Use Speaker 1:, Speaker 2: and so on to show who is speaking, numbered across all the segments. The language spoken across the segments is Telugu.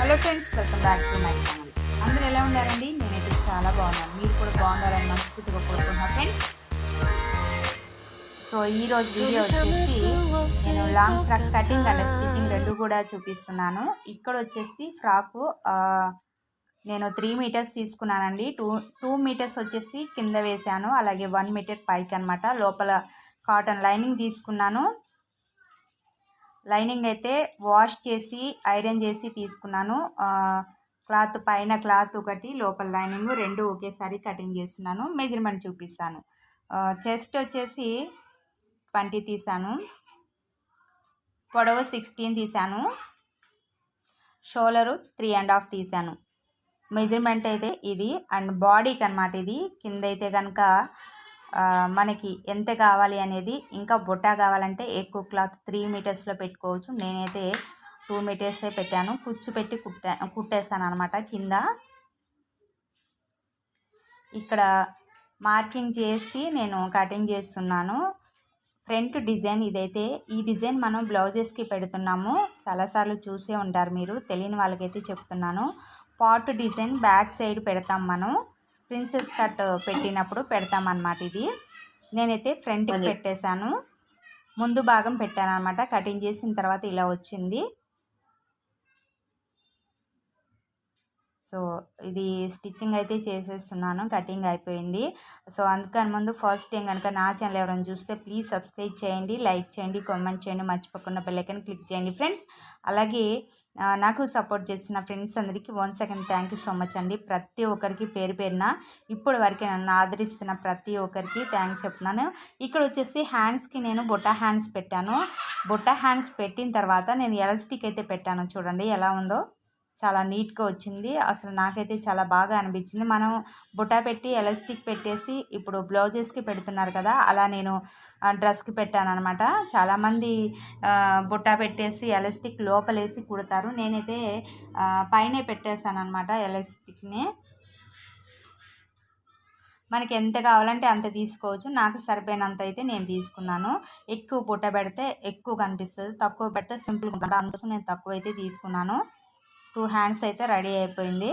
Speaker 1: Hello friends welcome back to my channel అందరూ ఎలా ఉన్నారండి? నేనైతే చాలా బాగున్నాను. మీరు కూడా బాగున్నారని మనస్ఫూర్తిగా కోరుకుంటున్నా ఫ్రెండ్స్ సో ఈ రోజు వీడియో వచ్చేసి నేను long frock cutting and stitching రెండు కూడా చూపిస్తున్నాను. ఇక్కడ వచ్చేసి ఫ్రాకు నేను త్రీ మీటర్స్ తీసుకున్నానండి. టూ టూ మీటర్స్ వచ్చేసి కింద వేసాను అలాగే వన్ మీటర్ పైకి అనమాట లోపల కాటన్ లైనింగ్ తీసుకున్నాను. లైనింగ్ అయితే వాష్ చేసి ఐరన్ చేసి తీసుకున్నాను. క్లాత్ పైన క్లాత్ ఒకటి లోపల లైనింగ్ రెండు ఒకేసారి కటింగ్ చేస్తున్నాను. మెజర్మెంట్ చూపిస్తాను. చెస్ట్ వచ్చేసి ట్వంటీ తీసాను పొడవు సిక్స్టీన్ తీసాను షోలరు త్రీ అండ్ హాఫ్ తీసాను మెజర్మెంట్ అయితే ఇది. అండ్ బాడీకి అనమాట ఇది. కింద అయితే కనుక మనకి ఎంత కావాలి అనేది ఇంకా బుట్ట కావాలంటే ఎక్కువ క్లాత్ త్రీ మీటర్స్లో పెట్టుకోవచ్చు. నేనైతే టూ మీటర్సే పెట్టాను. కుచ్చు పెట్టి కుట్టా కుట్టేస్తాను అనమాట కింద. ఇక్కడ మార్కింగ్ చేసి నేను కటింగ్ చేస్తున్నాను. ఫ్రంట్ డిజైన్ ఇదైతే ఈ డిజైన్ మనం బ్లౌజెస్కి పెడుతున్నాము. చాలాసార్లు చూసే ఉంటారు మీరు. తెలియని వాళ్ళకైతే చెప్తున్నాను. పాట్ డిజైన్ బ్యాక్ సైడ్ పెడతాం మనం. ప్రిన్సెస్ కట్ పెట్టినప్పుడు పెడతాం అన్నమాట ఇది. నేనైతే ఫ్రంట్ పెట్టేశాను. ముందు భాగం పెట్టాను అనమాట కటింగ్ చేసిన తర్వాత ఇలా వచ్చింది. సో ఇది స్టిచ్చింగ్ అయితే చేసేస్తున్నాను కటింగ్ అయిపోయింది. సో అందుకని ముందు ఫస్ట్ టైం కనుక నా ఛానల్ ఎవరైనా చూస్తే ప్లీజ్ సబ్స్క్రైబ్ చేయండి లైక్ చేయండి కామెంట్ చేయండి మర్చిపోకుండా బెల్లైకన్ క్లిక్ చేయండి ఫ్రెండ్స్. అలాగే నాకు సపోర్ట్ చేసిన ఫ్రెండ్స్ అందరికీ one second thank you so much అండి. ప్రతి ఒక్కరికి పేరు పేరున ఇప్పటి వరకు నన్ను ఆదరిస్తున్న ప్రతి ఒక్కరికి థ్యాంక్స్ చెప్తున్నాను. ఇక్కడ వచ్చేసి హ్యాండ్స్కి నేను బొట్టా హ్యాండ్స్ పెట్టాను. బొట్టా హ్యాండ్స్ పెట్టిన తర్వాత నేను ఎలాస్టిక్ అయితే పెట్టాను. చూడండి ఎలా ఉందో. చాలా నీట్గా వచ్చింది. అసలు నాకైతే చాలా బాగా అనిపించింది. మనం బుట్ట పెట్టి ఎలాస్టిక్ పెట్టేసి ఇప్పుడు బ్లౌజెస్కి పెడుతున్నారు కదా అలా నేను డ్రెస్కి పెట్టాను అనమాట చాలామంది బుట్టా బుట్ట పెట్టేసి ఎలాస్టిక్ లోపలేసి కుడతారు. నేనైతే పైనే పెట్టేశాను అనమాట ఎలాస్టిక్ని. మనకి ఎంత కావాలంటే అంత తీసుకోవచ్చు. నాకు సరిపోయినంత అయితే నేను తీసుకున్నాను. ఎక్కువ బుట్ట పెడితే ఎక్కువ కనిపిస్తుంది. తక్కువ పెడితే సింపుల్గా ఉంటుంది. అందుకోసం నేను తక్కువ అయితే తీసుకున్నాను. టూ హ్యాండ్స్ అయితే రెడీ అయిపోయింది.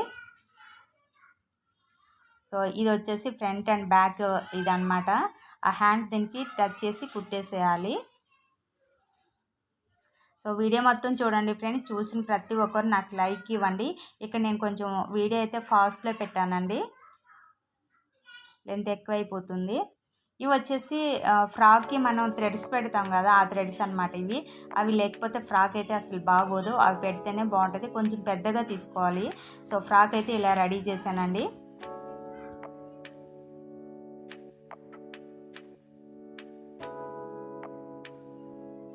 Speaker 1: సో ఇది వచ్చేసి ఫ్రంట్ అండ్ బ్యాక్ ఇదనమాట ఆ హ్యాండ్స్ దీనికి టచ్ చేసి కుట్టేసేయాలి. సో వీడియో మొత్తం చూడండి ఫ్రెండ్స్. చూసిన ప్రతి ఒక్కరు నాకు లైక్ ఇవ్వండి. ఇక్కడ నేను కొంచెం వీడియో అయితే ఫాస్ట్లో పెట్టానండి. లెంత్ ఎక్కువైపోతుంది. ఇవి వచ్చేసి ఫ్రాక్కి మనం థ్రెడ్స్ పెడతాం కదా ఆ థ్రెడ్స్ అనమాట ఇవి. అవి లేకపోతే ఫ్రాక్ అయితే అసలు బాగోదు. అవి పెడితేనే బాగుంటుంది. కొంచెం పెద్దగా తీసుకోవాలి. సో ఫ్రాక్ అయితే ఇలా రెడీ చేశానండి.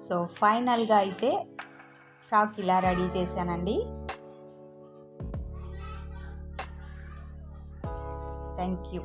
Speaker 1: సో ఫైనల్గా అయితే ఫ్రాక్ ఇలా రెడీ చేశానండి. Thank you.